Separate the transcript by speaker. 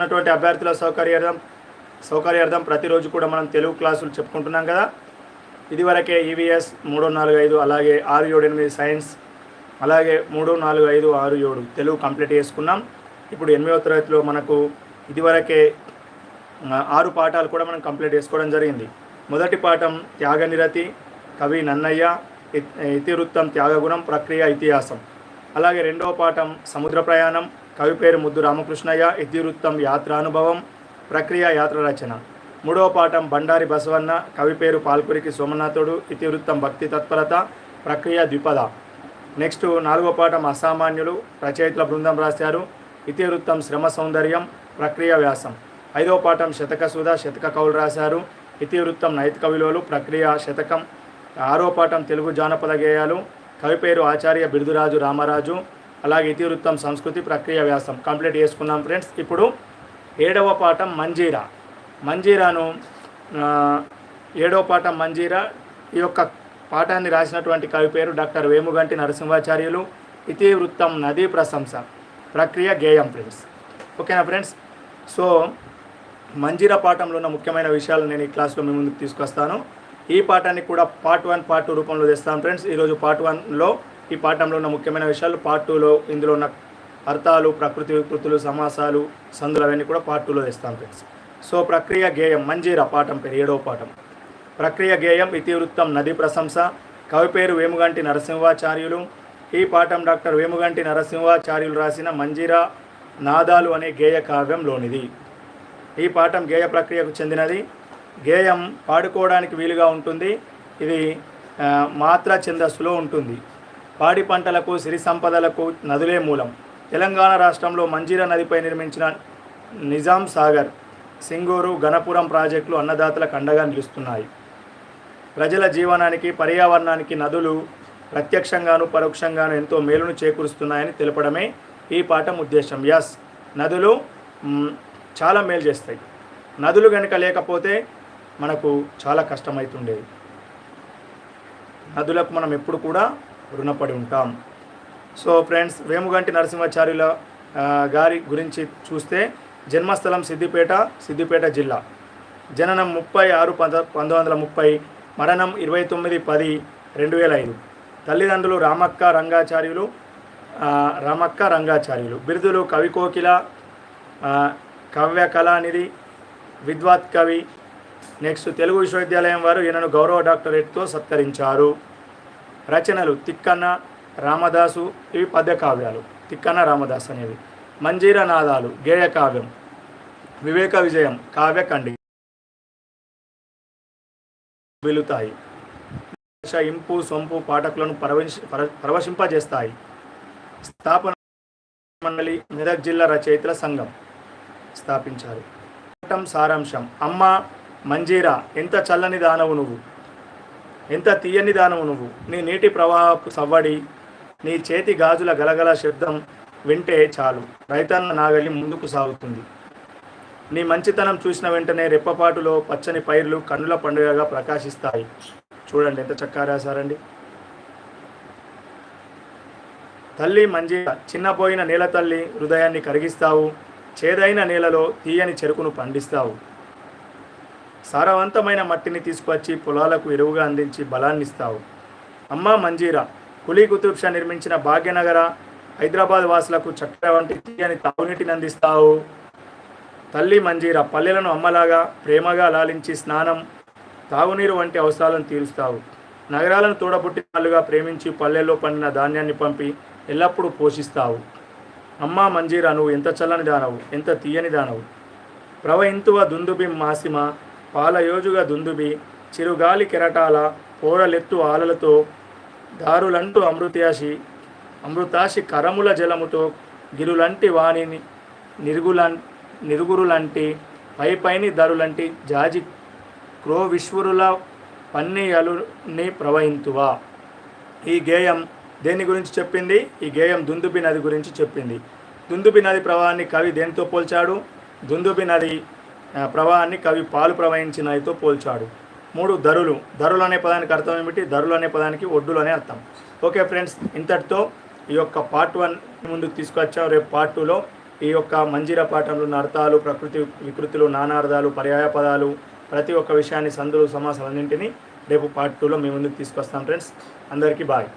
Speaker 1: ఉన్నటువంటి అభ్యర్థుల సౌకర్యార్థం సౌకర్యార్థం ప్రతిరోజు కూడా మనం తెలుగు క్లాసులు చెప్పుకుంటున్నాం కదా. ఇదివరకే ఈవీఎస్ మూడు నాలుగు ఐదు అలాగే ఆరు ఏడు ఎనిమిది సైన్స్ అలాగే మూడు నాలుగు ఐదు ఆరు ఏడు తెలుగు కంప్లీట్ చేసుకున్నాం. ఇప్పుడు ఎనిమిదవ తరగతిలో మనకు ఇదివరకే ఆరు పాఠాలు కూడా మనం కంప్లీట్ చేసుకోవడం జరిగింది. మొదటి పాఠం త్యాగనిరతి కవి నన్నయ్య ఇతివృత్తం త్యాగగుణం ప్రక్రియ ఇతిహాసం. అలాగే రెండవ పాఠం సముద్ర ప్రయాణం కవి పేరు ముద్దు రామకృష్ణయ్య ఇతివృత్తం యాత్రానుభవం ప్రక్రియ యాత్ర రచన. మూడవ పాఠం బండారి బసవన్న కవి పేరు పాల్కురికి సోమనాథుడు ఇతివృత్తం భక్తి తత్పరత ప్రక్రియ ద్విపద. నెక్స్ట్ నాలుగో పాఠం అసామాన్యులు రచయితల బృందం రాశారు ఇతివృత్తం శ్రమ సౌందర్యం ప్రక్రియ వ్యాసం. ఐదవ పాఠం శతక సుధ శతక కవులు రాశారు ఇతివృత్తం నైతిక విలువలు ప్రక్రియ శతకం. ఆరో పాఠం తెలుగు జానపద గేయాలు కవి పేరు ఆచార్య బిరుదురాజు రామరాజు అలాగే ఇతివృత్తం సంస్కృతి ప్రక్రియ వ్యాసం కంప్లీట్ చేసుకున్నాం ఫ్రెండ్స్. ఇప్పుడు ఏడవ పాఠం మంజీరా. మంజీరాను ఏడవ పాఠం మంజీరా. ఈ యొక్క పాఠాన్ని రాసినటువంటి కవి పేరు డాక్టర్ వేముగంటి నరసింహాచార్యులు. ఇతివృత్తం నదీ ప్రశంస ప్రక్రియ గేయం ఫ్రెండ్స్. ఓకేనా ఫ్రెండ్స్? సో మంజీరా పాఠంలో ఉన్న ముఖ్యమైన విషయాలు నేను ఈ క్లాస్లో మీ ముందుకు తీసుకొస్తాను. ఈ పాఠాన్ని కూడా పార్ట్ వన్ పార్ట్ టూ రూపంలో తెస్తాను ఫ్రెండ్స్. ఈరోజు పార్ట్ వన్లో ఈ పాఠంలో ఉన్న ముఖ్యమైన విషయాలు పార్ట్ టూలో ఇందులో ఉన్న అర్థాలు ప్రకృతి వికృతులు సమాసాలు సందులు అవన్నీ కూడా పార్ట్ టూలో తెస్తాను ఫ్రెండ్స్ సో ప్రక్రియ గేయం మంజీరా పాఠం పేరు ఏడవ పాఠం. ప్రక్రియ గేయం ఇతివృత్తం నది ప్రశంస కవి పేరు వేముగంటి నరసింహాచార్యులు. ఈ పాఠం డాక్టర్ వేముగంటి నరసింహాచార్యులు రాసిన మంజీరా నాదాలు అనే గేయ కావ్యంలోనిది ఈ పాఠం గేయ ప్రక్రియకు చెందినది. గేయం పాడుకోవడానికి వీలుగా ఉంటుంది. ఇది మాత్ర ఛందస్సులో ఉంటుంది. పాడి పంటలకు సిరి సంపదలకు నదులే మూలం. తెలంగాణ రాష్ట్రంలో మంజీరా నదిపై నిర్మించిన నిజాం సాగర్ సింగూరు గణపురం ప్రాజెక్టులు అన్నదాతలకు అండగా నిలుస్తున్నాయి. ప్రజల జీవనానికి పర్యావరణానికి నదులు ప్రత్యక్షంగాను పరోక్షంగాను ఎంతో మేలును చేకూరుస్తున్నాయని తెలపడమే ఈ పాఠం ఉద్దేశం. యస్ నదులు చాలా మేలు చేస్తాయి. నదులు కనుక లేకపోతే మనకు చాలా కష్టమవుతుండేది నదులకు మనం ఎప్పుడు కూడా రుణపడి ఉంటాం. సో ఫ్రెండ్స్ వేముగంటి నరసింహాచార్యుల గారి గురించి చూస్తే జన్మస్థలం సిద్దిపేట సిద్దిపేట జిల్లా. జననం ముప్పై ఆరు పంత పంతొమ్మిది వందల ముప్పై మరణం ఇరవై తొమ్మిది పది రెండు వేల ఐదు తల్లిదండ్రులు రామక్క రంగాచార్యులు రామక్క రంగాచార్యులు. బిరుదులు కవి కోకిల కవ్య కళానిధి విద్వాత్ కవి. నెక్స్ట్ తెలుగు విశ్వవిద్యాలయం వారు ఈయనను గౌరవ డాక్టరేట్తో సత్కరించారు. రచనలు తిక్కన్న రామదాసు ఇవి పద్య కావ్యాలు. తిక్కన్న రామదాస్ అనేవి. మంజీర నాదాలు గేయ కావ్యం. వివేక విజయం కావ్య కండి. వెలుతాయి ఇంపు సొంపు పాఠకులను పరవశ పర- పరవశింపజేస్తాయి. స్థాపన మండలి మెదక్ జిల్లా రచయితల సంఘం స్థాపించారు. పాఠం సారాంశం. అమ్మ మంజీరా ఎంత చల్లని దానవు నువ్వు. ఎంత తీయని దానము నువ్వు. నీ నీటి ప్రవాహపు సవ్వడి నీ చేతి గాజుల గలగల శబ్దం వింటే చాలు. రైతన్న నాగలి ముందుకు సాగుతుంది. నీ మంచితనం చూసిన వెంటనే రెప్పపాటులో పచ్చని పైర్లు కన్నుల పండుగగా ప్రకాశిస్తాయి. చూడండి ఎంత చక్కగా రాశారండి. తల్లి మంజీర చిన్నపోయిన నేల తల్లి హృదయాన్ని కరిగిస్తావు. చేదైన నేలలో తీయని చెరుకును పండిస్తావు. సారవంతమైన మట్టిని తీసుకొచ్చి పొలాలకు ఎరువుగా అందించి బలాన్ని ఇస్తావు. అమ్మ మంజీరా కులీ కుతుబ్షా నిర్మించిన భాగ్యనగర హైదరాబాద్ వాసులకు చక్కెర వంటి తీయని తాగునీటిని అందిస్తావు. తల్లి మంజీరా పల్లెలను అమ్మలాగా ప్రేమగా లాలించి స్నానం తాగునీరు వంటి అవసరాలను తీరుస్తావు. నగరాలను తోడబుట్టిన వాళ్ళుగా ప్రేమించి పల్లెల్లో పండిన ధాన్యాన్ని పంపి ఎల్లప్పుడూ పోషిస్తావు. అమ్మ మంజీరా నువ్వు ఎంత చల్లని దానవు ఎంత తీయని దానవు. ప్రవహింతువ దుందుబి మాసిమ పాలయోజుగా దుందుబి చిరుగాలి కెరటాల పోరలెత్తు ఆలలతో దారులంటూ అమృత్యాసి అమృతాశి కరముల జలముతో గిరులంటి వాణిని నిరుగుల నిరుగురులంటి పైపైని దరులంటి జాజి క్రో విశ్వరుల పన్నీయలుని ప్రవహింతువా. ఈ గేయం దేని గురించి చెప్పింది? ఈ గేయం దుందుబి నది గురించి చెప్పింది. దుందుబి నది ప్రవాహాన్ని కవి దేనితో పోల్చాడు? దుందుబి నది ప్రవాహాన్ని కవి పాలు ప్రవహించిన పోల్చాడు. మూడు ధరులు. ధరులు అనే పదానికి అర్థం ఏమిటి? ధరులు అనే పదానికి ఒడ్డులు అనే అర్థం. ఓకే ఫ్రెండ్స్ ఇంతటితో ఈ యొక్క పార్ట్ వన్ ముందుకు తీసుకొచ్చాం. రేపు పార్ట్ టూలో ఈ యొక్క మంజీర పాఠంలో అర్థాలు ప్రకృతి వికృతులు నానార్థాలు పర్యాయ పదాలు ప్రతి ఒక్క విషయాన్ని సందులు సమాసాలన్నింటినీ రేపు పార్ట్ టూలో మీ ముందుకు తీసుకొస్తాం ఫ్రెండ్స్. అందరికీ బాయ్.